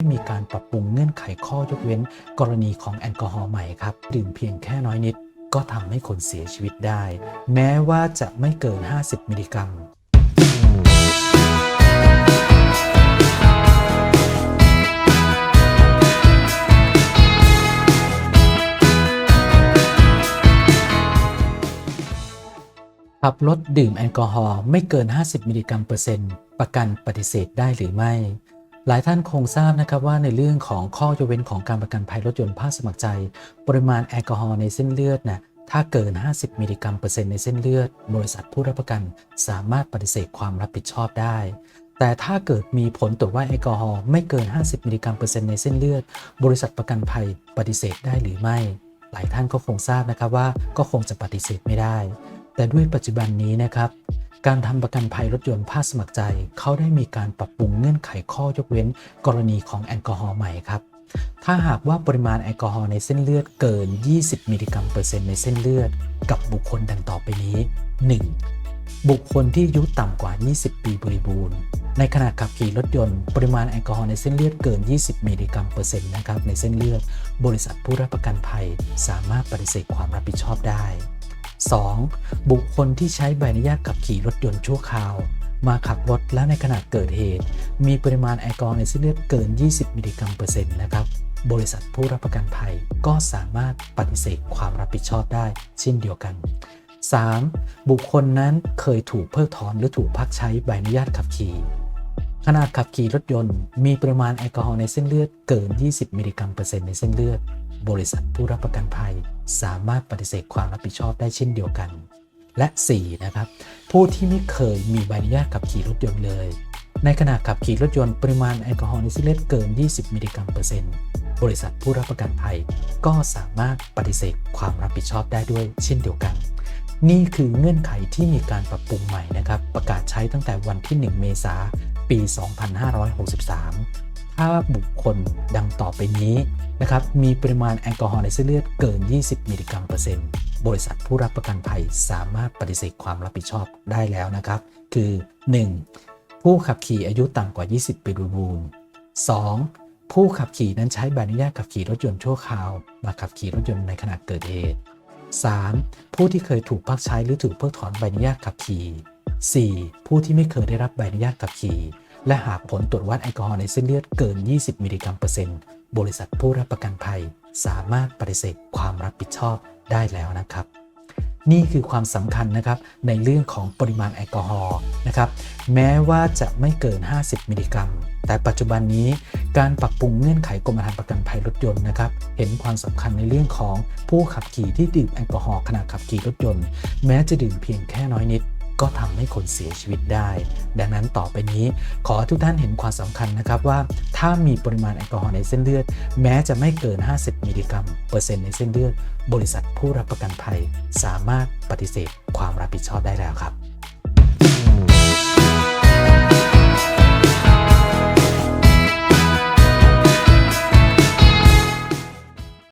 มีการปรับปรุงเงื่อนไขข้อยกเว้น กรณีของแอลกอฮอล์ใหม่ครับ ดื่มเพียงแค่น้อยนิด ก็ทำให้คนเสียชีวิตได้ แม้ว่าจะไม่เกิน 50 มิลลิกรัมขับรถดื่มแอลกอฮอล์ไม่เกิน 50 มิลลิกรัมเปอร์เซ็นต์ประกันปฏิเสธได้หรือไม่ หลายท่านคงทราบนะครับว่าในเรื่องของข้อยกเว้นของการประกันภัยรถยนต์ภาคสมัครใจ ปริมาณแอลกอฮอล์ในเส้นเลือดนะถ้าเกิน 50 มิลลิกรัมเปอร์เซ็นต์ในเส้นเลือด บริษัทผู้รับประกันสามารถปฏิเสธความรับผิดชอบได้ แต่ถ้าเกิดมีผลตรวจว่าแอลกอฮอล์ไม่เกิน 50 มิลลิกรัมเปอร์เซ็นต์ในเส้นเลือด บริษัทประกันภัยปฏิเสธได้หรือไม่ หลายท่านก็คงทราบนะครับว่าก็คงจะปฏิเสธไม่ได้ แต่ด้วยปัจจุบันนี้นะครับ การทำประกันภัยรถยนต์ภาคสมัครใจ เขาได้มีการปรับปรุงเงื่อนไขข้อยกเว้น กรณีของแอลกอฮอล์ใหม่ครับ ถ้าหากว่าปริมาณแอลกอฮอล์ในเส้นเลือดเกิน 20 มิลลิกรัมเปอร์เซ็นต์ในเส้นเลือด กับบุคคลดังต่อไปนี้ 1. บุคคลที่อายุต่ำกว่า 20 ปีบริบูรณ์ ในขณะขับขี่รถยนต์ ปริมาณแอลกอฮอล์ในเส้นเลือดเกิน 20 มิลลิกรัมเปอร์เซ็นต์นะครับในเส้นเลือด บริษัทผู้รับประกันภัย สามารถปฏิเสธความรับผิดชอบได้ 2. บุคคลที่ใช้ใบอนุญาตขับขี่รถยนต์ชั่วคราว มาขับรถและในขณะเกิดเหตุ มีปริมาณแอลกอฮอล์ในเส้นเลือดเกิน 20 มิลลิกรัมเปอร์เซ็นต์นะครับ บริษัทผู้รับประกันภัยก็สามารถปฏิเสธความรับผิดชอบได้ เช่นเดียวกัน 3. บุคคลนั้นเคยถูกเพิกถอนหรือถูกพักใช้ใบอนุญาตขับขี่ ขณะขับขี่รถยนต์ มีปริมาณแอลกอฮอล์ในเส้นเลือดเกิน 20 มิลลิกรัมเปอร์เซ็นต์ในเส้นเลือด บริษัทผู้รับประกันภัย สามารถปฏิเสธความรับผิดชอบได้เช่นเดียวกัน และ 4. นะครับ ผู้ที่ไม่เคยมีใบอนุญาตขับขี่รถยนต์เลย ในขณะขับขี่รถยนต์ปริมาณแอลกอฮอล์ในเส้นเลือดเกิน 20 มิลลิกรัมเปอร์เซ็นต์บริษัทผู้รับประกันภัย ก็สามารถปฏิเสธความรับผิดชอบได้ด้วยเช่นเดียวกันนี่คือเงื่อนไขที่มีการปรับปรุงใหม่นะครับ ประกาศใช้ตั้งแต่วันที่ 1 เมษายน ปี 2563 ถ้าบุคคลดังต่อไปนี้นะครับมีปริมาณแอลกอฮอล์ในเส้นเลือดเกิน 20 มิลลิกรัมเปอร์เซ็นต์บริษัทผู้รับประกันภัยสามารถปฏิเสธความรับผิดชอบได้แล้วนะครับ คือ 1. ผู้ขับขี่อายุต่ำกว่า 20 ปีบริบูรณ์ 2. ผู้ขับขี่นั้นใช้ใบอนุญาตขับขี่รถยนต์ชั่วคราว มาขับขี่รถยนต์ในขณะเกิดเหตุ 3. ผู้ที่เคยถูกพักใช้หรือถูกเพิกถอนใบอนุญาตขับขี่ 4. ผู้ที่ไม่เคยได้รับใบอนุญาตขับขี่ และหากผลตรวจวัดแอลกอฮอล์ในเส้นเลือดเกิน 20 มิลลิกรัมเปอร์เซ็นต์บริษัทผู้รับประกันภัย สามารถปฏิเสธความรับผิดชอบได้แล้วนะครับ นี่คือความสำคัญนะครับในเรื่องของปริมาณแอลกอฮอล์นะครับแม้ว่าจะไม่เกิน 50 มิลลิกรัม แต่ปัจจุบันนี้การปรับปรุงเงื่อนไขกรมธรรม์ประกันภัยรถยนต์นะครับเห็นความสำคัญในเรื่องของผู้ขับขี่ที่ดื่มแอลกอฮอล์ขณะขับขี่รถยนต์ แม้จะดื่มเพียงแค่น้อยนิด ก็ทำให้คนเสียชีวิตได้ ดังนั้นต่อไปนี้ ขอทุกท่านเห็นความสำคัญนะครับว่า ถ้ามีปริมาณแอลกอฮอล์ในเส้นเลือด แม้จะไม่เกิน 50 มิลลิกรัมเปอร์เซ็นต์ในเส้นเลือด บริษัทผู้รับประกันภัย สามารถปฏิเสธความรับผิดชอบได้แล้วครับ